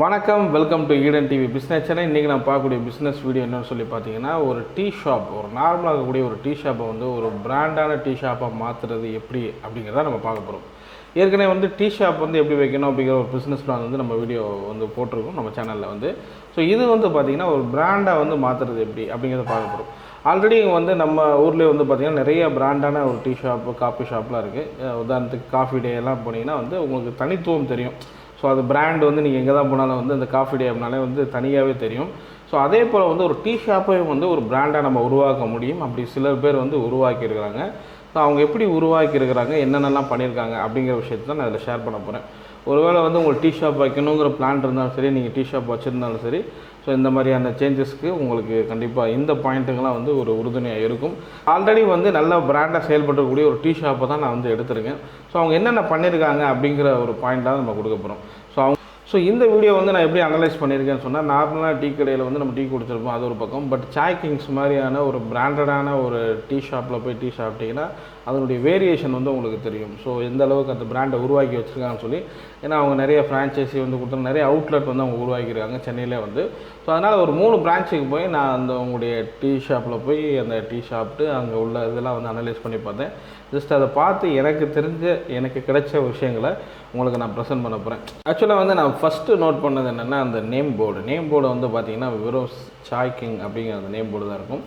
வணக்கம் welcome to Eden TV business channel இன்றைக்கி நான் பார்க்கக்கூடிய பிஸ்னஸ் வீடியோ என்னென்னு சொல்லி பார்த்தீங்கன்னா ஒரு டீ ஷாப் ஒரு நார்மலாக இருக்கக்கூடிய ஒரு டீ ஷாப்பை வந்து ஒரு பிராண்டான டீ ஷாப்பாக மாற்றுறது எப்படி அப்படிங்கிறத நம்ம பார்க்க போகிறோம் ஏற்கனவே வந்து டீ ஷாப் வந்து எப்படி வைக்கணும் அப்படிங்கிற ஒரு பிஸ்னஸ் பிளான் வந்து நம்ம வீடியோ வந்து போட்டிருக்கோம் நம்ம சேனலில் வந்து. ஸோ இது வந்து பார்த்திங்கன்னா ஒரு பிராண்டாக வந்து மாற்றுறது எப்படி அப்படிங்கிறத பார்க்க போகிறோம் ஆல்ரெடி வந்து நம்ம ஊர்லேயே வந்து பார்த்திங்கன்னா நிறைய பிராண்டான ஒரு டீ ஷாப்பு காஃபி ஷாப்லாம் இருக்குது உதாரணத்துக்கு காஃபி டே எல்லாம் போனீங்கன்னா வந்து உங்களுக்கு தனித்துவம் தெரியும். ஸோ அது பிராண்ட் வந்து நீங்கள் எங்கே தான் போனாலும் வந்து அந்த காஃபி டே அப்படின்னாலே வந்து தனியாகவே தெரியும். ஸோ அதே போல் வந்து ஒரு டீ ஷாப்பையும் வந்து ஒரு பிராண்டாக நம்ம உருவாக்க முடியும். அப்படி சில பேர் வந்து உருவாக்கியிருக்கிறாங்க ஸோ அவங்க எப்படி உருவாக்கியிருக்கிறாங்க என்னென்னலாம் பண்ணியிருக்காங்க அப்படிங்கிற விஷயத்தை தான் நான் அதில் ஷேர் பண்ண போகிறேன் ஒருவேளை வந்து உங்களுக்கு டீ ஷாப் வைக்கணுங்கிற பிளான் இருந்தாலும் சரி நீங்கள் டீ ஷாப் வச்சுருந்தாலும் சரி ஸோ இந்த மாதிரியான சேஞ்சஸ்க்கு உங்களுக்கு கண்டிப்பாக இந்த பாயிண்ட்டுங்கெல்லாம் வந்து ஒரு உறுதுணையாக இருக்கும். ஆல்ரெடி வந்து நல்ல பிராண்டாக செயல்படக்கூடிய ஒரு டீ ஷாப்பை தான் நான் வந்து எடுத்திருக்கேன். ஸோ அவங்க என்னென்ன பண்ணியிருக்காங்க அப்படிங்கிற ஒரு பாயிண்ட்டாக நம்ம கொடுக்க போகிறோம் ஸோ இந்த வீடியோ வந்து நான் எப்படி அனலைஸ் பண்ணியிருக்கேன்னு சொன்னால் நார்மலாக டீ கடையில் வந்து நம்ம டீ கொடுத்துருப்போம் அது ஒரு பக்கம். பட் சாய் கிங்ஸ் மாதிரியான ஒரு பிராண்டடான ஒரு டீ ஷாப்பில் போய் டீ சாப்பிட்டீங்கன்னா அதனுடைய வேரியேஷன் வந்து உங்களுக்கு தெரியும். ஸோ எந்த அளவுக்கு அந்த பிராண்டை உருவாக்கி வச்சுருக்காங்கன்னு சொல்லி ஏன்னா அவங்க நிறைய ஃப்ரான்ச்சைசி வந்து கொடுத்து நிறைய அவுட்லெட் வந்து அவங்க உருவாக்கியிருக்காங்க சென்னையிலே வந்து. ஸோ அதனால் ஒரு மூணு பிரான்ச்சுக்கு போய் நான் அந்த உங்களுடைய டீ ஷாப்பில் போய் அந்த டீ சாப்பிட்டு அங்கே உள்ள இதெல்லாம் வந்து அனலைஸ் பண்ணி பார்த்தேன். ஜஸ்ட் அதை பார்த்து எனக்கு தெரிஞ்ச எனக்கு கிடைச்ச விஷயங்களை உங்களுக்கு நான் ப்ரெசென்ட் பண்ண போகிறேன் ஆக்சுவலாக வந்து நான் ஃபஸ்ட்டு நோட் பண்ணது என்னென்னா அந்த நேம் போர்டு நேம் போர்டு வந்து பார்த்திங்கன்னா வெறும் சாய் கிங் அப்படிங்கிற அந்த நேம் போர்டு தான் இருக்கும்.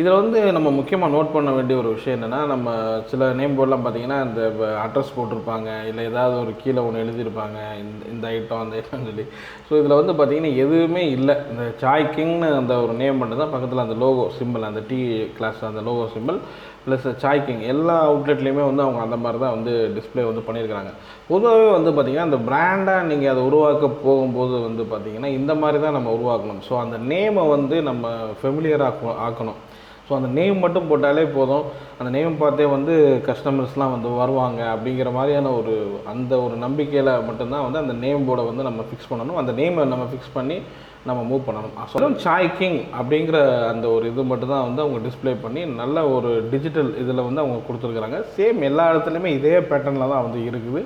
இதில் வந்து நம்ம முக்கியமாக நோட் பண்ண வேண்டிய ஒரு விஷயம் என்னென்னா நம்ம சில நேம் போர்டெலாம் பார்த்தீங்கன்னா இந்த அட்ரஸ் போட்டிருப்பாங்க. இல்லை ஏதாவது ஒரு கீழே ஒன்று எழுதியிருப்பாங்க. இந்த இந்த ஐட்டம் அந்த ஐட்டம்னு சொல்லி. ஸோ இதில் வந்து பார்த்தீங்கன்னா எதுவுமே இல்லை. இந்த சாய் கிங்னு அந்த ஒரு நேம் மட்டும் தான் பக்கத்தில் அந்த லோகோ சிம்பிள் அந்த டீ கிளாஸ் அந்த logo simple plus Chai King எல்லா அவுட்லெட்லேயுமே வந்து அவங்க அந்த மாதிரி தான் வந்து டிஸ்ப்ளே வந்து பண்ணியிருக்கிறாங்க. பொதுவாகவே வந்து பார்த்திங்கன்னா அந்த பிராண்டாக நீங்கள் அதை உருவாக்க போகும்போது வந்து பார்த்திங்கன்னா இந்த மாதிரி தான் நம்ம உருவாக்கணும். ஸோ அந்த நேமை வந்து நம்ம ஃபெமிலியராக ஆக்கணும். ஸோ அந்த நேம் மட்டும் போட்டாலே போதும். அந்த நேம் பார்த்தே வந்து கஸ்டமர்ஸ்லாம் வந்து வருவாங்க அப்படிங்கிற மாதிரியான ஒரு அந்த ஒரு நம்பிக்கையில் மட்டும்தான் வந்து அந்த நேம் போர்டை வந்து நம்ம ஃபிக்ஸ் பண்ணணும். அந்த நேமை நம்ம ஃபிக்ஸ் பண்ணி நம்ம மூவ் பண்ணணும். ஸோ சாய் கிங் அப்படிங்கிற அந்த ஒரு இது மட்டும் தான் வந்து அவங்க டிஸ்ப்ளே பண்ணி நல்ல ஒரு டிஜிட்டல் இதில் வந்து அவங்க கொடுத்துருக்குறாங்க. சேம் எல்லா இடத்துலையுமே இதே பேட்டர்னில் தான் வந்து இருக்குது.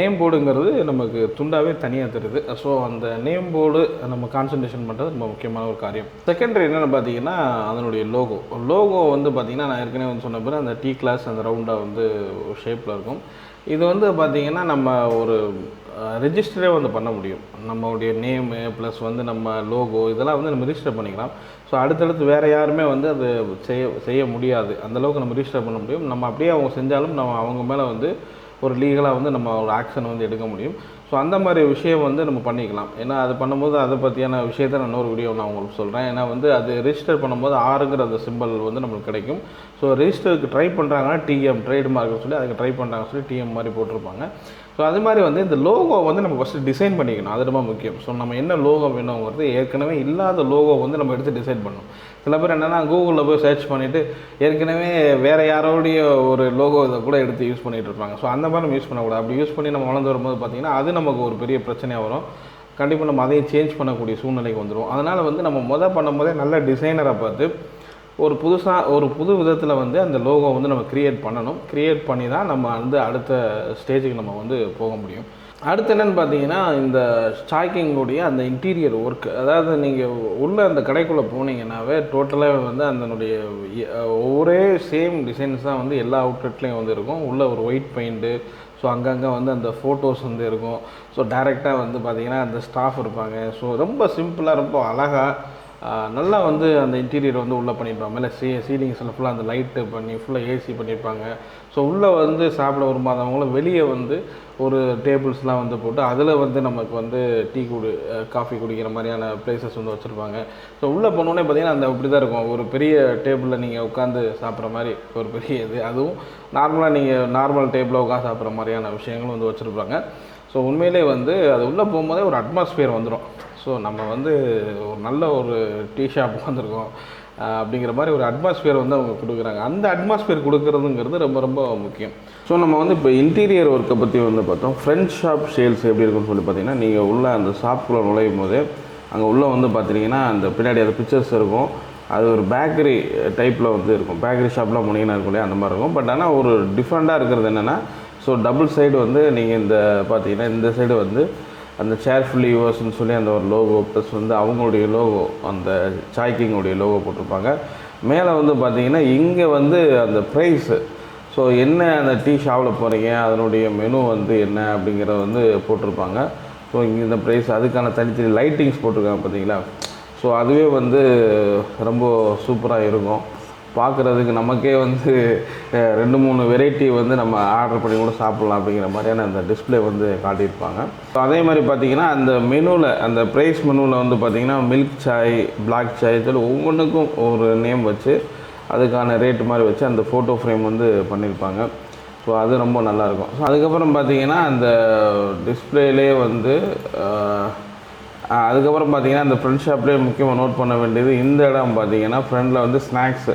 நேம் போர்டுங்கிறது நமக்கு துண்டாவே தனியாக தருது ஸோ அந்த நேம் போர்டு நம்ம கான்சன்ட்ரேஷன் பண்ணுறது ரொம்ப முக்கியமான ஒரு காரியம். செகண்டரி என்னென்னு பார்த்தீங்கன்னா அதனுடைய லோகோ லோகோ வந்து பார்த்திங்கன்னா நான் ஏற்கனவே வந்து சொன்ன பிறகு அந்த டீ கிளாஸ் அந்த ரவுண்டாக வந்து ஷேப்பில் இருக்கும். இது வந்து பார்த்திங்கன்னா நம்ம ஒரு ரெஜிஸ்டரே வந்து பண்ண முடியும். நம்மளுடைய நேமு ப்ளஸ் வந்து நம்ம லோகோ இதெல்லாம் வந்து நம்ம ரிஜிஸ்டர் பண்ணிக்கலாம். ஸோ அடுத்தடுத்து வேறு யாருமே வந்து அது செய்ய செய்ய முடியாது. அந்தளவுக்கு நம்ம ரிஜிஸ்டர் பண்ண முடியும். நம்ம அப்படியே அவங்க செஞ்சாலும் நம்ம அவங்க மேலே வந்து ஒரு லீகலாக வந்து நம்ம ஒரு ஆக்ஷன் வந்து எடுக்க முடியும். ஸோ அந்த மாதிரி விஷயம் வந்து நம்ம பண்ணிக்கலாம். ஏன்னா அது பண்ணும்போது அதை பற்றியான விஷயத்தை நான் இன்னொரு வீடியோ நான் உங்களுக்கு சொல்கிறேன் ஏன்னா வந்து அது ரிஜிஸ்டர் பண்ணும்போது ஆறுங்கிற அந்த சிம்பிள் வந்து நம்மளுக்கு கிடைக்கும். ஸோ ரிஜிஸ்டருக்கு ட்ரை பண்ணுறாங்கன்னா டிஎம் ட்ரேட் மார்க்னு சொல்லி அதுக்கு ட்ரை பண்ணுறாங்க சொல்லி டிஎம் மாதிரி போட்டிருப்பாங்க. ஸோ அது மாதிரி வந்து இந்த லோகோ வந்து நம்ம ஃபஸ்ட்டு டிசைன் பண்ணிக்கணும். அது ரொம்ப முக்கியம். ஸோ நம்ம என்ன லோகோ வேணுங்கிறது ஏற்கனவே இல்லாத லோகோ வந்து நம்ம எடுத்து டிசைன் பண்ணணும். சில பேர் என்னென்னா கூகுளில் போய் சர்ச் பண்ணிவிட்டு ஏற்கனவே வேறு யாரோடைய ஒரு லோகோ இதை கூட எடுத்து யூஸ் பண்ணிகிட்டு இருப்பாங்க. ஸோ அந்த மாதிரி நம்ம யூஸ் பண்ணக்கூடாது. அப்படி யூஸ் பண்ணி நம்ம வளர்ந்து வரும்போது பார்த்திங்கன்னா அது நமக்கு ஒரு பெரிய பிரச்சனையாக வரும். கண்டிப்பாக நம்ம அதையும் சேஞ்ச் பண்ணக்கூடிய சூழ்நிலைக்கு வந்துடும் அதனால் வந்து நம்ம மொதல் பண்ணும்போதே நல்ல டிசைனரை பார்த்து ஒரு புதுசாக ஒரு புது விதத்தில் வந்து அந்த லோகோ வந்து நம்ம க்ரியேட் பண்ணணும். க்ரியேட் பண்ணி தான் நம்ம வந்து அடுத்த ஸ்டேஜுக்கு நம்ம வந்து போக முடியும். அடுத்து என்னென்னு பார்த்தீங்கன்னா இந்த ஸ்டாக்கிங்குடைய அந்த இன்டீரியர் ஒர்க் அதாவது நீங்கள் உள்ளே அந்த கடைக்குள்ளே போனீங்கன்னாவே டோட்டலாக வந்து அதனுடைய ஒரே சேம் டிசைன்ஸ் தான் வந்து எல்லா அவுட்லெட்லேயும் வந்து இருக்கும். உள்ளே ஒரு ஒயிட் பெயிண்ட்டு ஸோ அங்கங்கே வந்து அந்த ஃபோட்டோஸ் வந்து இருக்கும். ஸோ டைரெக்டாக வந்து பார்த்திங்கன்னா அந்த ஸ்டாஃப் இருப்பாங்க. ஸோ ரொம்ப சிம்பிளாக ரொம்ப அழகாக நல்லா வந்து அந்த இன்டீரியர் வந்து உள்ளே பண்ணியிருப்பாங்க. மேலே சீ சீலிங்ஸில் ஃபுல்லாக அந்த லைட்டு பண்ணி ஃபுல்லாக ஏசி பண்ணியிருப்பாங்க. ஸோ உள்ளே வந்து சாப்பிட விரும்பாதவங்களும் வெளியே வந்து ஒரு டேபிள்ஸ்லாம் வந்து போட்டு அதில் வந்து நமக்கு வந்து டீ குடி காஃபி குடிக்கிற மாதிரியான பிளேசஸ் வந்து வச்சுருப்பாங்க. ஸோ உள்ளே போனோடனே பார்த்தீங்கன்னா அந்த அப்படி தான் இருக்கும். ஒரு பெரிய டேபிளில் நீங்கள் உட்காந்து சாப்பிட்ற மாதிரி ஒரு பெரிய இது. அதுவும் நார்மலாக நீங்கள் நார்மல் டேபிளில் உட்காந்து சாப்பிட்ற மாதிரியான விஷயங்களும் வந்து வச்சுருப்பாங்க. ஸோ உண்மையிலே வந்து அது உள்ளே போகும்போதே ஒரு அட்மாஸ்ஃபியர் வந்துடும் ஸோ நம்ம வந்து ஒரு நல்ல ஒரு டீ ஷாப் வந்திருக்கோம். அப்படிங்கிற மாதிரி ஒரு அட்மாஸ்பியர் வந்து அவங்க கொடுக்குறாங்க. அந்த அட்மாஸ்பியர் கொடுக்குறதுங்கிறது ரொம்ப ரொம்ப முக்கியம். ஸோ நம்ம வந்து இப்போ இன்டீரியர் ஒர்க்கை பற்றி வந்து பார்த்தோம். ஃப்ரெண்ட் ஷாப் சேல்ஸ் எப்படி இருக்குன்னு சொல்லி பார்த்தீங்கன்னா நீங்கள் உள்ள அந்த ஷாப்புக்குள்ளே நுழையும் போது அங்கே உள்ளே வந்து பார்த்தீங்கன்னா அந்த பின்னாடி அந்த பிக்சர்ஸ் இருக்கும். அது ஒரு பேக்கரி டைப்பில் வந்து இருக்கும். பேக்கரி ஷாப்லாம் முனிங்கன்னா இருக்கும் இல்லையா? அந்த மாதிரி இருக்கும். பட் ஆனால் ஒரு டிஃப்ரெண்ட்டாக இருக்கிறது என்னென்னா ஸோ டபுள் சைடு வந்து நீங்கள் இந்த பார்த்தீங்கன்னா இந்த சைடு வந்து அந்த சேர்ஃபுல்லி யூவர்ஸ்னு சொல்லி அந்த ஒரு லோகோ ப்ளஸ் வந்து அவங்களுடைய லோகோ அந்த சாய் கிங்குடைய லோகோ போட்டிருப்பாங்க. மேலே வந்து பார்த்தீங்கன்னா இங்கே வந்து அந்த ப்ரைஸு ஸோ என்ன அந்த டீ ஷாப்பில் போகிறீங்க அதனுடைய மெனு வந்து என்ன அப்படிங்கிறத வந்து போட்டிருப்பாங்க. ஸோ இங்கே இந்த ப்ரைஸ் அதுக்கான தனித்தனி லைட்டிங்ஸ் போட்டிருக்காங்க பார்த்தீங்களா ஸோ அதுவே வந்து ரொம்ப சூப்பராக இருக்கும். பார்க்குறதுக்கு நமக்கே வந்து ரெண்டு மூணு வெரைட்டி வந்து நம்ம ஆர்டர் பண்ணி கூட சாப்பிட்லாம் அப்படிங்கிற மாதிரியான அந்த டிஸ்ப்ளே வந்து காட்டியிருப்பாங்க. ஸோ அதே மாதிரி பார்த்தீங்கன்னா அந்த மெனுவில் அந்த ப்ரைஸ் மெனுவில் வந்து பார்த்திங்கன்னா மில்க் சாய் பிளாக் சாய் சொல்லி ஒவ்வொன்றுக்கும் ஒரு நேம் வச்சு அதுக்கான ரேட்டு மாதிரி வச்சு அந்த ஃபோட்டோ ஃப்ரேம் வந்து பண்ணியிருப்பாங்க. ஸோ அது ரொம்ப நல்லாயிருக்கும். ஸோ அதுக்கப்புறம் பார்த்தீங்கன்னா அந்த டிஸ்பிளேலே வந்து அதுக்கப்புறம் பார்த்தீங்கன்னா அந்த ஃப்ரெண்ட் ஷாப்லேயே முக்கியமாக நோட் பண்ண வேண்டியது இந்த இடம் பார்த்தீங்கன்னா ஃப்ரெண்டில் வந்து ஸ்நாக்ஸு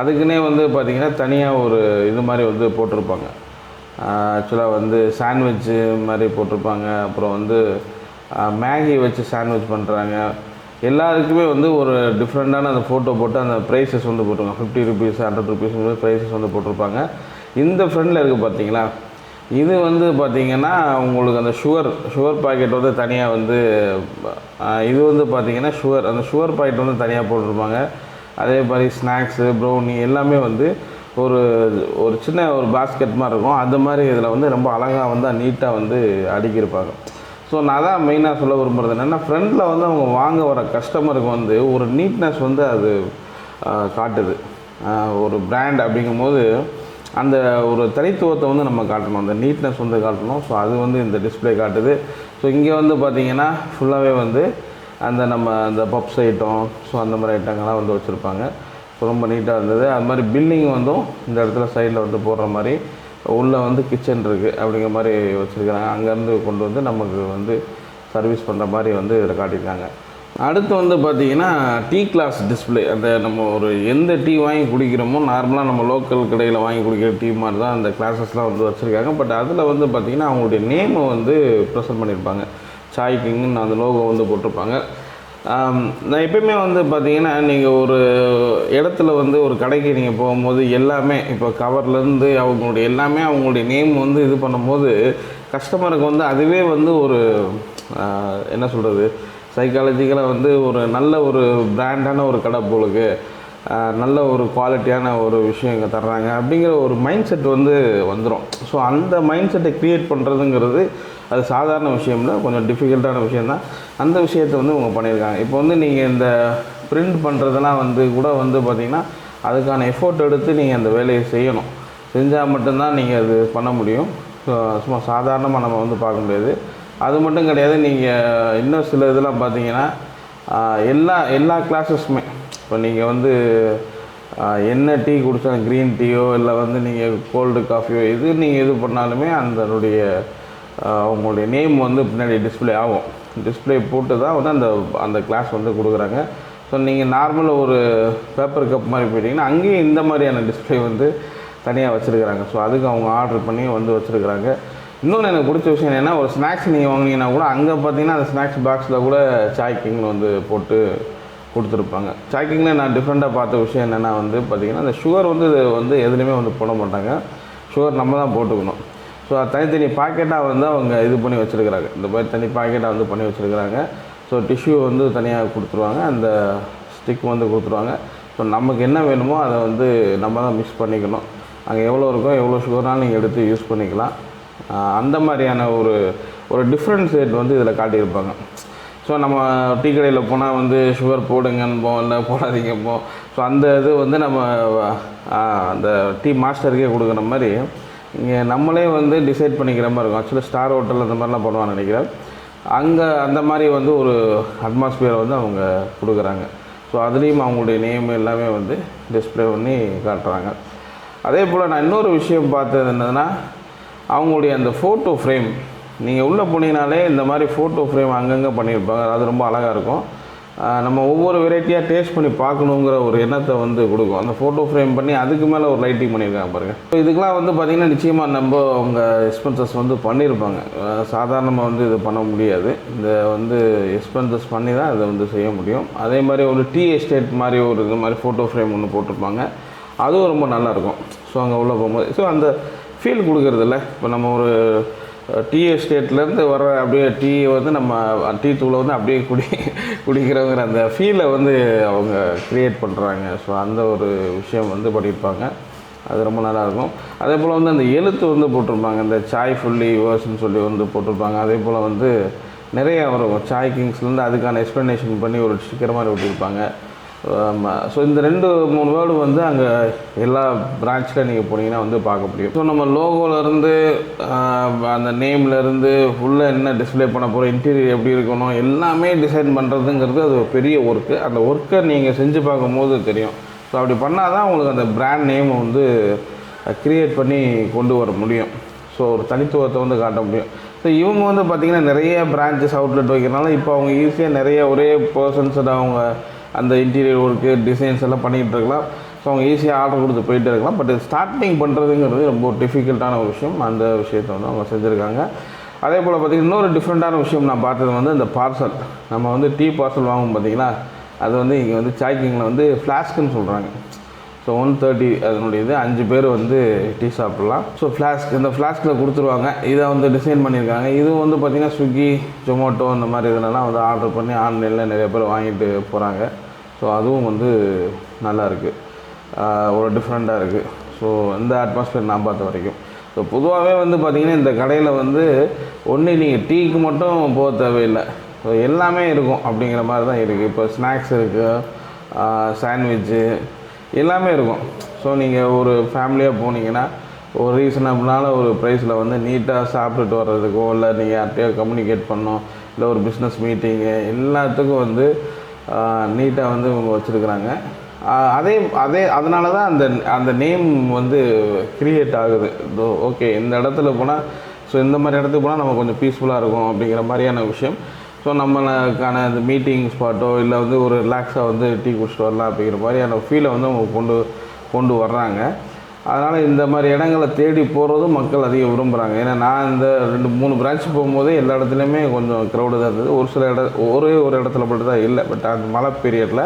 அதுக்குன்னே வந்து பார்த்திங்கன்னா தனியாக ஒரு இது மாதிரி வந்து போட்டிருப்பாங்க. ஆக்சுவலாக வந்து சாண்ட்விட்சு மாதிரி போட்டிருப்பாங்க. அப்புறம் வந்து மேகி வச்சு சாண்ட்விச் பண்ணுறாங்க எல்லாருக்குமே வந்து ஒரு டிஃப்ரெண்ட்டான அந்த ஃபோட்டோ போட்டு அந்த ப்ரைஸஸ் வந்து போட்டிருக்காங்க fifty rupees hundred rupees prices வந்து போட்டிருப்பாங்க. இந்த ஃப்ரெண்டில் இருக்குது பார்த்தீங்களா இது வந்து பார்த்தீங்கன்னா உங்களுக்கு அந்த சுகர் சுகர் பாக்கெட் வந்து தனியாக வந்து இது வந்து பார்த்தீங்கன்னா சுகர் அந்த சுகர் பாக்கெட் வந்து தனியாக போட்டிருப்பாங்க. அதே மாதிரி ஸ்நாக்ஸு ப்ரௌனி எல்லாமே வந்து ஒரு ஒரு சின்ன ஒரு பாஸ்கெட் மாதிரி இருக்கும். அந்த மாதிரி இதில் வந்து ரொம்ப அழகாக வந்து நீட்டாக வந்து அடுக்கியிருப்பாங்க. ஸோ நான் தான் மெயினாக சொல்ல விரும்புகிறது என்னென்னா ஃப்ரெண்டில் வந்து அவங்க வாங்க வர கஸ்டமருக்கு வந்து ஒரு நீட்னஸ் வந்து அது காட்டுது. ஒரு பிராண்ட் அப்படிங்கும்போது அந்த ஒரு தனித்துவத்தை வந்து நம்ம காட்டணும். அந்த நீட்னஸ் வந்து காட்டணும். ஸோ அது வந்து இந்த டிஸ்ப்ளே காட்டுது. ஸோ இங்கே வந்து பார்த்திங்கன்னா ஃபுல்லாகவே வந்து அந்த நம்ம அந்த பப்ஸ் ஐட்டம் ஸோ அந்த மாதிரி ஐட்டங்கள்லாம் வந்து வச்சுருப்பாங்க. ஸோ ரொம்ப நீட்டாக இருந்தது. அது மாதிரி பில்லிங் வந்தும் இந்த இடத்துல சைடில் வந்து போடுற மாதிரி உள்ளே வந்து கிச்சன் இருக்குது அப்படிங்கிற மாதிரி வச்சுருக்கிறாங்க. அங்கேருந்து கொண்டு வந்து நமக்கு வந்து சர்வீஸ் பண்ணுற மாதிரி வந்து இதில் காட்டியிருக்காங்க. அடுத்து வந்து பார்த்திங்கன்னா டீ கிளாஸ் டிஸ்ப்ளே அந்த நம்ம ஒரு எந்த டீ வாங்கி குடிக்கிறோமோ நார்மலாக நம்ம லோக்கல் கடையில் வாங்கி குடிக்கிற டீ மாதிரி தான் அந்த கிளாஸஸ்லாம் வந்து வச்சுருக்காங்க. பட் அதில் வந்து பார்த்திங்கன்னா அவங்களுடைய நேமை வந்து ப்ரெசென்ட் பண்ணியிருப்பாங்க. சாய் கிங்னு அந்த லோகோ வந்து போட்டிருப்பாங்க. நான் எப்பயுமே வந்து பார்த்தீங்கன்னா நீங்கள் ஒரு இடத்துல வந்து ஒரு கடைக்கு நீங்கள் போகும்போது எல்லாமே இப்போ கவர்லேருந்து அவங்களுடைய எல்லாமே அவங்களுடைய நேம் வந்து இது பண்ணும்போது கஸ்டமருக்கு வந்து அதுவே வந்து ஒரு என்ன சொல்கிறது சைக்காலஜிக்கலாக வந்து ஒரு நல்ல ஒரு பிராண்டான ஒரு கடை போலுக்கு நல்ல ஒரு குவாலிட்டியான ஒரு விஷயம் இங்கே தர்றாங்க. அப்படிங்கிற ஒரு மைண்ட் செட் வந்து வந்துடும் ஸோ அந்த மைண்ட் செட்டை க்ரியேட் பண்ணுறதுங்கிறது அது சாதாரண விஷயம் இல்லை கொஞ்சம் டிஃபிகல்ட்டான விஷயந்தான் அந்த விஷயத்தை வந்து இவங்க பண்ணியிருக்காங்க. இப்போ வந்து நீங்கள் இந்த பிரிண்ட் பண்ணுறதெல்லாம் வந்து கூட வந்து பார்த்திங்கன்னா அதுக்கான எஃபோர்ட் எடுத்து நீங்கள் அந்த வேலையை செய்யணும். செஞ்சால் மட்டும்தான் நீங்கள் அது பண்ண முடியும். ஸோ சும்மா சாதாரணமாக நம்ம வந்து பார்க்க முடியாது. அது மட்டும் கிடையாது நீங்கள் இன்னும் சில இதெல்லாம் பார்த்தீங்கன்னா எல்லா எல்லா கிளாஸஸுமே இப்போ நீங்கள் வந்து என்ன டீ குடித்தாலும் க்ரீன் டீயோ இல்லை வந்து நீங்கள் கோல்டு காஃபியோ எது நீங்கள் இது பண்ணாலுமே அதனுடைய உங்களுடைய அவங்களுடைய நேம் வந்து பின்னாடி டிஸ்பிளே ஆகும். டிஸ்பிளே போட்டு தான் வந்து அந்த அந்த கிளாஸ் வந்து கொடுக்குறாங்க. ஸோ நீங்கள் நார்மலாக ஒரு பேப்பர் கப் மாதிரி போயிட்டீங்கன்னா அங்கேயும் இந்த மாதிரியான டிஸ்ப்ளே வந்து தனியாக வச்சுருக்குறாங்க. ஸோ அதுக்கு அவங்க ஆர்டர் பண்ணி வந்து வச்சுருக்குறாங்க. இன்னொன்று எனக்கு பிடிச்ச விஷயம் என்னென்னா ஒரு ஸ்நாக்ஸ் நீங்கள் வாங்கினீங்கன்னா கூட அங்கே பார்த்தீங்கன்னா அந்த ஸ்நாக்ஸ் பாக்ஸில் கூட சாய் கிங்னு வந்து போட்டு கொடுத்துருப்பாங்க. சாய் கிங்கில் நான் டிஃப்ரெண்ட்டாக பார்த்த விஷயம் என்னென்னா வந்து பார்த்திங்கன்னா அந்த சுகர் வந்து இது வந்து எதுலேயுமே வந்து போட மாட்டாங்க. சுகர் நம்ம தான் போட்டுக்கணும். ஸோ தனித்தனி பாக்கெட்டாக வந்து அவங்க இது பண்ணி வச்சுருக்குறாங்க. இந்த மாதிரி தனி பாக்கெட்டாக வந்து பண்ணி வச்சுருக்குறாங்க. ஸோ டிஷ்யூ வந்து தனியாக கொடுத்துருவாங்க. அந்த ஸ்டிக் வந்து கொடுத்துருவாங்க. ஸோ நமக்கு என்ன வேணுமோ அதை வந்து நம்ம தான் மிக்ஸ் பண்ணிக்கணும். அங்கே எவ்வளோ இருக்கோ எவ்வளோ சுகர்னாலும் நீங்கள் எடுத்து யூஸ் பண்ணிக்கலாம். அந்த மாதிரியான ஒரு ஒரு டிஃப்ரெண்ட் ரேட் வந்து இதில் காட்டியிருப்பாங்க. ஸோ நம்ம டீ கடையில் போனால் வந்து சுகர் போடுங்கன்போம் இல்லை போடாதீங்கப்போம் ஸோ அந்த இது வந்து நம்ம அந்த டீ மாஸ்டருக்கே கொடுக்குற மாதிரி இங்கே நம்மளே வந்து டிசைட் பண்ணிக்கிற மாதிரி இருக்கும். ஆக்சுவலாக ஸ்டார் ஹோட்டல் அந்த மாதிரிலாம் பண்ணுவான்னு நினைக்கிறேன். அங்கே அந்த மாதிரி வந்து ஒரு அட்மாஸ்பியரை வந்து அவங்க கொடுக்குறாங்க. ஸோ அதுலேயும் அவங்களுடைய நேம் எல்லாமே வந்து டிஸ்ப்ளே பண்ணி காட்டுறாங்க. அதே போல் நான் இன்னொரு விஷயம் பார்த்தது என்னதுன்னா அவங்களுடைய அந்த ஃபோட்டோ ஃப்ரேம் நீங்கள் உள்ளே போனீங்கனாலே இந்த மாதிரி ஃபோட்டோ ஃப்ரேம் அங்கங்கே பண்ணியிருப்பாங்க. அது ரொம்ப அழகாக இருக்கும். நம்ம ஒவ்வொரு வெரைட்டியாக டேஸ்ட் பண்ணி பார்க்கணுங்கிற ஒரு எண்ணத்தை வந்து கொடுக்கும். அந்த ஃபோட்டோ ஃப்ரேம் பண்ணி அதுக்கு மேலே ஒரு லைட்டிங் பண்ணியிருக்காங்க பாருங்கள் ஸோ இதுக்கெலாம் வந்து பார்த்திங்கன்னா நிச்சயமாக நம்ம அவங்க எக்ஸ்பென்சஸ் வந்து பண்ணியிருப்பாங்க. சாதாரணமாக வந்து இது பண்ண முடியாது. இந்த வந்து எக்ஸ்பென்சஸ் பண்ணி தான் இதை வந்து செய்ய முடியும். அதே மாதிரி ஒரு டீ எஸ்டேட் மாதிரி ஒரு இது மாதிரி ஃபோட்டோ ஃப்ரேம் ஒன்று போட்டிருப்பாங்க. அதுவும் ரொம்ப நல்லாயிருக்கும் ஸோ அங்கே உள்ளே போகும்போது. ஸோ அந்த ஃபீல் கொடுக்குறதில்ல. இப்போ நம்ம ஒரு டீ எஸ்டேட்லேருந்து வர அப்படியே டீ வந்து நம்ம டீ தூளை வந்து அப்படியே குடி குடிக்கிறவங்கிற அந்த ஃபீலை வந்து அவங்க க்ரியேட் பண்ணுறாங்க ஸோ அந்த ஒரு விஷயம் வந்து பண்ணியிருப்பாங்க. அது ரொம்ப நல்லாயிருக்கும். அதே போல் வந்து அந்த எழுத்து வந்து போட்டிருப்பாங்க. இந்த சாய் ஃபுல்லி வேர்ஸ்னு சொல்லி வந்து போட்டிருப்பாங்க. அதே போல் வந்து நிறைய வரும் சாய் கிங்ஸ்லேருந்து அதுக்கான எக்ஸ்ப்ளனேஷன் பண்ணி ஒரு ஸ்டிக்கர் மாதிரி ஒட்டியிருப்பாங்க ஸோ இந்த ரெண்டு மூணு வேர்டு வந்து அங்கே எல்லா பிரான்ச்சில் நீங்கள் போனீங்கன்னா வந்து பார்க்க முடியும். ஸோ நம்ம லோகோலேருந்து அந்த நேம்லேருந்து ஃபுல்லாக என்ன டிஸ்ப்ளே பண்ண போகிறோம் இன்டீரியர் எப்படி இருக்கணும் எல்லாமே டிசைன் பண்ணுறதுங்கிறது அது ஒரு பெரிய ஒர்க்கு அந்த ஒர்க்கை நீங்கள் செஞ்சு பார்க்கும்போது தெரியும். ஸோ அப்படி பண்ணால் தான் உங்களுக்கு அந்த பிராண்ட் நேமை வந்து க்ரியேட் பண்ணி கொண்டு வர முடியும். ஸோ ஒரு தனித்துவத்தை வந்து காட்ட முடியும். ஸோ இவங்க வந்து பார்த்திங்கன்னா நிறைய பிரான்ச்சஸ் அவுட்லெட் வைக்கிறனால இப்போ அவங்க ஈஸியாக நிறைய ஒரே பர்சன்ஸோட அவங்க அந்த இன்டீரியர் ஒர்க்கு டிசைன்ஸ் எல்லாம் பண்ணிகிட்டு இருக்கலாம். ஸோ அவங்க ஈஸியாக ஆர்டர் கொடுத்து போயிட்டே இருக்கலாம். பட் ஸ்டார்டிங் பண்ணுறதுங்கிறது ரொம்ப டிஃபிகல்ட்டான ஒரு விஷயம். அந்த விஷயத்தை வந்து அவங்க செஞ்சுருக்காங்க. அதே போல் பார்த்திங்கன்னா இன்னொரு டிஃப்ரெண்ட்டான விஷயம் நான் பார்த்தது வந்து இந்த பார்சல் நம்ம வந்து டீ பார்சல் வாங்கும் பார்த்திங்கன்னா அது வந்து இங்கே வந்து சாய்க்கிங்கில் வந்து ஃப்ளாஸ்க்குன்னு சொல்கிறாங்க ஸோ ஒன் தேர்ட்டி அதனுடைய இது அஞ்சு பேர் வந்து டீ சாப்பிட்லாம். ஸோ ஃப்ளாஸ்க் இந்த ஃப்ளாஸ்கில் கொடுத்துருவாங்க. இதை வந்து டிசைன் பண்ணியிருக்காங்க. இது வந்து பார்த்திங்கன்னா ஸ்விக்கி ஜொமேட்டோ இந்த மாதிரி இதெல்லாம் வந்து ஆர்டர் பண்ணி ஆன்லைனில் நிறைய பேர் வாங்கிட்டு போகிறாங்க ஸோ அதுவும் வந்து நல்லா இருக்குது ஒரு டிஃப்ரெண்ட்டாக இருக்குது ஸோ இந்த அட்மாஸ்ஃபியர் நான் பார்த்த வரைக்கும். ஸோ பொதுவாகவே வந்து பார்த்திங்கன்னா இந்த கடையில் வந்து ஒன்று நீங்கள் டீக்கு மட்டும் போக தேவையில்லை. ஸோ எல்லாமே இருக்கும் அப்படிங்கிற மாதிரி தான் இருக்குது இப்போ ஸ்நாக்ஸ் இருக்குது சாண்ட்விட்சு எல்லாமே இருக்கும். ஸோ நீங்கள் ஒரு ஃபேமிலியாக போனீங்கன்னா ஒரு ரீசனபிளான ஒரு ப்ரைஸில் வந்து நீட்டாக சாப்பிட்டுட்டு வர்றதுக்கோ இல்லை நீங்கள் யார்கிட்டயோ கம்யூனிகேட் பண்ணோம் இல்லை ஒரு பிஸ்னஸ் மீட்டிங்கு எல்லாத்துக்கும் வந்து நீட்டாக வந்து இவங்க வச்சுருக்குறாங்க. அதே அதே அதனால தான் அந்த அந்த நேம் வந்து க்ரியேட் ஆகுது. ஓகே இந்த இடத்துல போனால் ஸோ இந்த மாதிரி இடத்துக்கு போனால் நம்ம கொஞ்சம் பீஸ்ஃபுல்லாக இருக்கும் அப்படிங்கிற மாதிரியான விஷயம். ஸோ நம்மளுக்கான இந்த மீட்டிங் ஸ்பாட்டோ இல்லை வந்து ஒரு ரிலாக்ஸாக வந்து டீ குடிச்சிட்டு வரலாம் அப்படிங்கிற மாதிரியான ஃபீலை வந்து அவங்க கொண்டு கொண்டு வர்றாங்க. அதனால் இந்த மாதிரி இடங்களை தேடி போகிறதும் மக்கள் அதிகம் விரும்புகிறாங்க ஏன்னா நான் இந்த ரெண்டு மூணு பிரான்ச் போகும்போதே எல்லா இடத்துலையுமே கொஞ்சம் க்ரௌடு தான் இருந்தது. ஒரு சில இட ஒரே ஒரு இடத்துல மட்டும் தான் இல்லை. பட் அந்த மழை பீரியடில்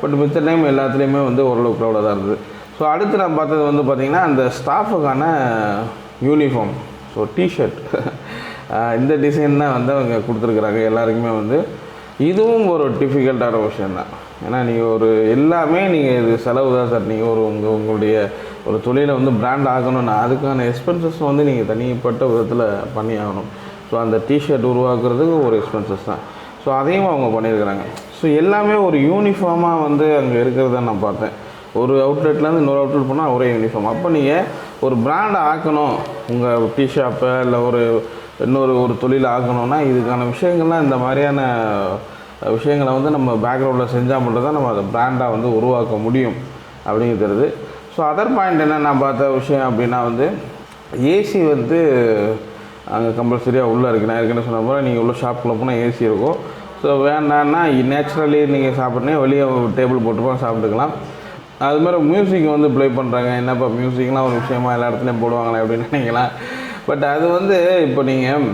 பட் மித்த டைம் எல்லாத்துலேயுமே வந்து ஓரளவு க்ரௌடாக தான் இருந்தது. ஸோ அடுத்து நான் பார்த்தது வந்து பார்த்திங்கன்னா அந்த ஸ்டாஃபுக்கான யூனிஃபார்ம் ஸோ டிஷர்ட் இந்த டிசைன் தான் வந்து அவங்க கொடுத்துருக்குறாங்க எல்லாருக்குமே வந்து. இதுவும் ஒரு டிஃபிகல்ட்டான விஷயம் தான். ஏன்னா நீங்கள் ஒரு எல்லாமே நீங்கள் இது செலவு தான் சார். நீங்கள் ஒரு உங்கள் உங்களுடைய ஒரு தொழிலை வந்து பிராண்ட் ஆகணும்னா அதுக்கான எக்ஸ்பென்சஸ் வந்து நீங்கள் தனிப்பட்ட விதத்தில் பண்ணி ஆகணும். ஸோ அந்த டிஷர்ட் உருவாக்குறதுக்கு ஒரு எக்ஸ்பென்சஸ் தான். ஸோ அதையும் அவங்க பண்ணியிருக்கிறாங்க. ஸோ எல்லாமே ஒரு யூனிஃபார்மாக வந்து அங்கே இருக்கிறத நான் பார்த்தேன். ஒரு அவுட்லெட்லேருந்து இன்னொரு அவுட்லெட் போனால் ஒரே யூனிஃபார்ம் அப்போ நீங்கள் ஒரு பிராண்டை ஆக்கணும். உங்கள் டீ ஷாப்பை இல்லை ஒரு இன்னொரு ஒரு தொழில் ஆகணும்னா இதுக்கான விஷயங்கள்லாம் இந்த மாதிரியான விஷயங்களை வந்து நம்ம பேக்ரவுண்டில் செஞ்சால் மட்டும் தான் நம்ம அதை பிராண்டாக வந்து உருவாக்க முடியும் அப்படிங்கிறது. ஸோ அதர் பாயிண்ட் என்ன நான் பார்த்த விஷயம் அப்படின்னா வந்து ஏசி வந்து அங்கே கம்பல்சரியாக உள்ளே இருக்குது நான் ஏற்கனவே சொன்ன போல் நீங்கள் உள்ள ஷாப்புக்குள்ளே போனால் ஏசி இருக்கும். ஸோ வேண்டான்னா நேச்சுரலி நீங்கள் சாப்பிட்னே வெளியே டேபிள் போட்டுப்போம் சாப்பிட்டுக்கலாம். அது மாதிரி மியூசிக் வந்து ப்ளே பண்ணுறாங்க என்னப்பா மியூசிக்லாம் ஒரு விஷயமா எல்லா இடத்துலையும் போடுவாங்களே அப்படின்னு நினைக்கலாம். பட் அது வந்து இப்போ நீங்கள்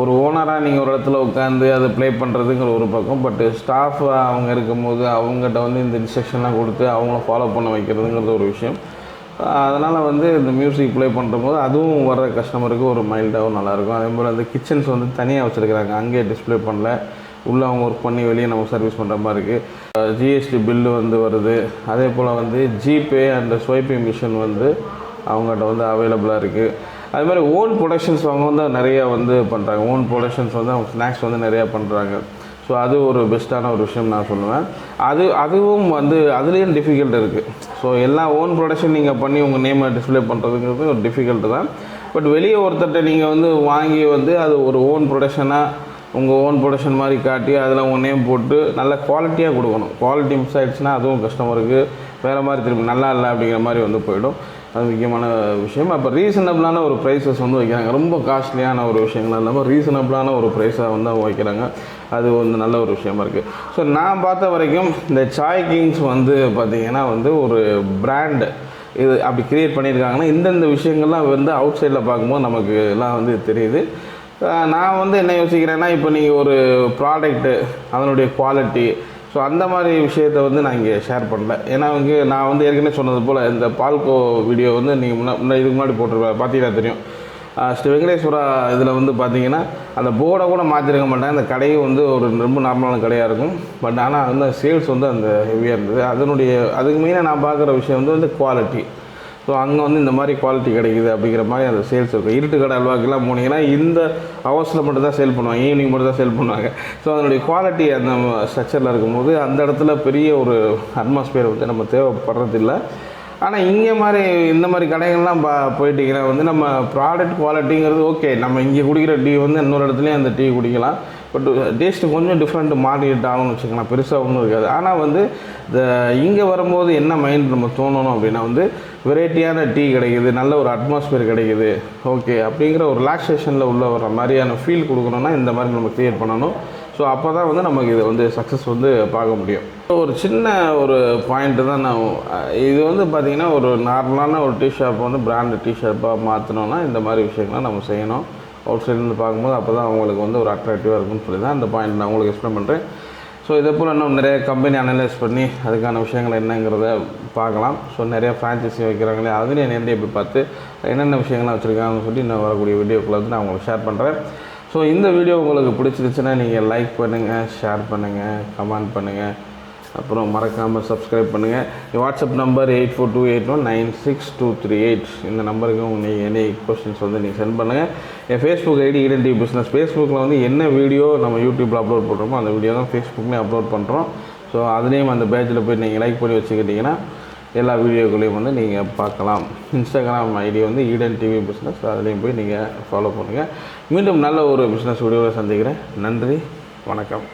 ஒரு ஓனராக நீங்கள் ஒரு இடத்துல உட்காந்து அதை ப்ளே பண்ணுறதுங்கிற ஒரு பக்கம் பட் ஸ்டாஃப் அவங்க இருக்கும்போது அவங்ககிட்ட வந்து இந்த இன்ஸ்ட்ரக்ஷன்லாம் கொடுத்து அவங்கள ஃபாலோ பண்ண வைக்கிறதுங்கிறது ஒரு விஷயம். அதனால் வந்து இந்த மியூசிக் ப்ளே பண்ணுறம்போது அதுவும் வர கஸ்டமருக்கு ஒரு மைல்டாகவும் நல்லாயிருக்கும். அதே போல் அந்த கிச்சன்ஸ் வந்து தனியாக வச்சுருக்குறாங்க. அங்கேயே டிஸ்ப்ளே பண்ணல. உள்ளே அவங்க ஒர்க் பண்ணி வெளியே நம்ம சர்வீஸ் பண்ணுற மாதிரி இருக்குது ஜிஎஸ்டி பில்லு வந்து வருது. அதே போல் வந்து ஜிபே அண்ட் ஸ்வைப்பிங் மிஷின் வந்து அவங்ககிட்ட வந்து அவைலபிளாக இருக்குது அது மாதிரி ஓன் ப்ரொடக்ஷன்ஸ் அவங்க வந்து நிறையா வந்து பண்ணுறாங்க ஓன் ப்ரொடக்ஷன்ஸ் வந்து அவங்க ஸ்நாக்ஸ் வந்து நிறையா பண்ணுறாங்க ஸோ அது ஒரு பெஸ்ட்டான ஒரு விஷயம் நான் சொல்லுவேன். அது அதுவும் வந்து அதுலேயும் டிஃபிகல்ட் இருக்குது ஸோ எல்லா ஓன் ப்ரொடக்ஷன் நீங்கள் பண்ணி உங்கள் நேமை டிஸ்ப்ளே பண்ணுறதுங்கிறது ஒரு டிஃபிகல்ட்டு தான். பட் வெளியே ஒருத்தர்கிட்ட நீங்கள் வந்து வாங்கி வந்து அது ஒரு ஓன் ப்ரொடக்ஷனாக உங்கள் ஓன் ப்ரொடக்ஷன் மாதிரி காட்டி அதில் உங்கள் நேம் போட்டு நல்ல குவாலிட்டியாக கொடுக்கணும். குவாலிட்டி மிஸ் ஆகிடுச்சுன்னா அதுவும் கஸ்டமருக்கு வேறு மாதிரி திரும்பி நல்லா இல்லை அப்படிங்கிற மாதிரி வந்து போயிடும். அது முக்கியமான விஷயம். அப்போ ரீசனபிளான ஒரு ப்ரைஸஸ் வந்து வைக்கிறாங்க. ரொம்ப காஸ்ட்லியான ஒரு விஷயங்கள் இல்லாமல் ரீசனபிளான ஒரு ப்ரைஸாக வந்து அவங்க வைக்கிறாங்க. அது வந்து நல்ல ஒரு விஷயமா இருக்குது ஸோ நான் பார்த்த வரைக்கும் இந்த சாய் கிங்ஸ் வந்து பார்த்திங்கன்னா வந்து ஒரு பிராண்டு இது அப்படி க்ரியேட் பண்ணியிருக்காங்கன்னா இந்தந்த விஷயங்கள்லாம் வந்து அவுட் சைடில் பார்க்கும்போது நமக்கு எல்லாம் வந்து தெரியுது. நான் வந்து என்ன யோசிக்கிறேன்னா இப்போ நீங்கள் ஒரு ப்ராடக்ட்டு அதனுடைய குவாலிட்டி ஸோ அந்த மாதிரி விஷயத்தை வந்து நான் இங்கே ஷேர் பண்ணல. ஏன்னா வந்து நான் வந்து ஏற்கனவே சொன்னது போல் இந்த பால்கோ வீடியோ வந்து நீங்கள் முன்னா முன்னாடி இதுக்கு முன்னாடி போட்டிருப்பேன் பார்த்தீங்கன்னா தெரியும். ஸ்ரீ வெங்கடேஸ்வரா இதில் வந்து பார்த்தீங்கன்னா அந்த போர்டை கூட மாற்றிருக்க மாட்டாங்க. அந்த கடையும் வந்து ஒரு ரொம்ப நார்மலான கடையாக இருக்கும். பட் ஆனால் வந்து சேல்ஸ் வந்து அந்த ஹெவியாக இருந்தது. அதனுடைய அதுக்கு மெயினாக நான் பார்க்குற விஷயம் வந்து வந்து குவாலிட்டி ஸோ அங்கே வந்து இந்த மாதிரி குவாலிட்டி கிடைக்குது அப்படிங்கிற மாதிரி அந்த சேல்ஸ் இருக்கும் இருட்டு கடை அல்வாக்கெல்லாம் போனீங்கன்னா இந்த ஹவர்ஸில் மட்டும் தான் சேல் பண்ணுவாங்க. ஈவினிங் மட்டும் தான் சேல் பண்ணுவாங்க. ஸோ அதனுடைய குவாலிட்டி அந்த ஸ்ட்ரக்சரில் இருக்கும்போது அந்த இடத்துல பெரிய ஒரு அட்மாஸ்பியர் வந்து நம்ம தேவைப்படுறதில்ல. ஆனால் இங்கே மாதிரி இந்த மாதிரி கடைகள்லாம் பா போயிட்டீங்கன்னா வந்து நம்ம ப்ராடக்ட் குவாலிட்டிங்கிறது ஓகே நம்ம இங்கே குடிக்கிற டீ வந்து இன்னொரு இடத்துலையும் அந்த டீ குடிக்கலாம். பட் டேஸ்ட்டு கொஞ்சம் டிஃப்ரெண்ட் மாறிட்டு ஆகும்னு வச்சுக்கலாம் பெருசாக ஒன்றும் இருக்காது. ஆனால் வந்து இந்த இங்கே வரும்போது என்ன மைண்ட் நம்ம தோணணும் அப்படின்னா வந்து வெரைட்டியான டீ கிடைக்குது நல்ல ஒரு அட்மாஸ்பியர் கிடைக்குது. ஓகே அப்படிங்கிற ஒரு ரிலாக்ஸேஷனில் உள்ள வர மாதிரியான ஃபீல் கொடுக்கணுன்னா இந்த மாதிரி நம்ம க்ரியேட் பண்ணணும். ஸோ அப்போ தான் வந்து நமக்கு இது வந்து சக்ஸஸ் வந்து பார்க்க முடியும். ஒரு சின்ன ஒரு பாயிண்ட்டு தான் நான் இது வந்து பார்த்திங்கன்னா ஒரு நார்மலான ஒரு டீ ஷாப் வந்து பிராண்டு டீ ஷாப்பாக மாற்றினோன்னா இந்த மாதிரி விஷயங்கள்லாம் நம்ம செய்யணும். அவுட் சைட்லேருந்து பார்க்கும்போது அப்போ தான் அவங்களுக்கு வந்து ஒரு அட்ராக்டிவாக இருக்கும்னு சொல்லி தான் அந்த பாயிண்ட் நான் உங்களுக்கு எக்ஸ்பிளைன் பண்ணுறேன் ஸோ இதே போல் இன்னும் நிறைய கம்பெனி அனலைஸ் பண்ணி அதுக்கான விஷயங்கள் என்னங்கிறத பார்க்கலாம். ஸோ நிறைய ஃப்ரான்ச்சைஸி வைக்கிறாங்களே அதுலேயும் நேரடியாக எப்படி பார்த்து என்னென்ன விஷயங்கள்லாம் வச்சுருக்காங்கன்னு சொல்லி நான் வரக்கூடிய வீடியோக்குள்ள வந்து நான் உங்களுக்கு ஷேர் பண்ணுறேன் ஸோ இந்த வீடியோ உங்களுக்கு பிடிச்சிருச்சுன்னா நீங்கள் லைக் பண்ணுங்கள் ஷேர் பண்ணுங்கள் கமெண்ட் பண்ணுங்கள் அப்புறம் மறக்காமல் சப்ஸ்கிரைப் பண்ணுங்கள் WhatsApp number eight four two eight one nine six two three eight இந்த நம்பருக்கு நீங்கள் எனி கொஸ்டின்ஸ் வந்து நீங்கள் சென்ட் பண்ணுங்கள் என் Facebook ID Eden TV business ஃபேஸ்புக்கில் வந்து என்ன வீடியோ நம்ம யூடியூப்பில் அப்லோட் பண்ணுறோமோ அந்த வீடியோ தான் ஃபேஸ்புக்லேயும் அப்லோட் பண்ணுறோம் ஸோ அதுலேயும் அந்த பேஜில் போய் நீங்கள் லைக் பண்ணி வச்சுக்கிட்டிங்கன்னா எல்லா வீடியோக்களையும் வந்து நீங்கள் பார்க்கலாம். இன்ஸ்டாகிராம் ஐடி வந்து ஈடன் டிவி பிஸ்னஸ் அதுலேயும் போய் நீங்கள் ஃபாலோ பண்ணுங்கள் மீண்டும் நல்ல ஒரு பிஸ்னஸ் வீடியோவில் சந்திக்கிறேன். நன்றி. வணக்கம்.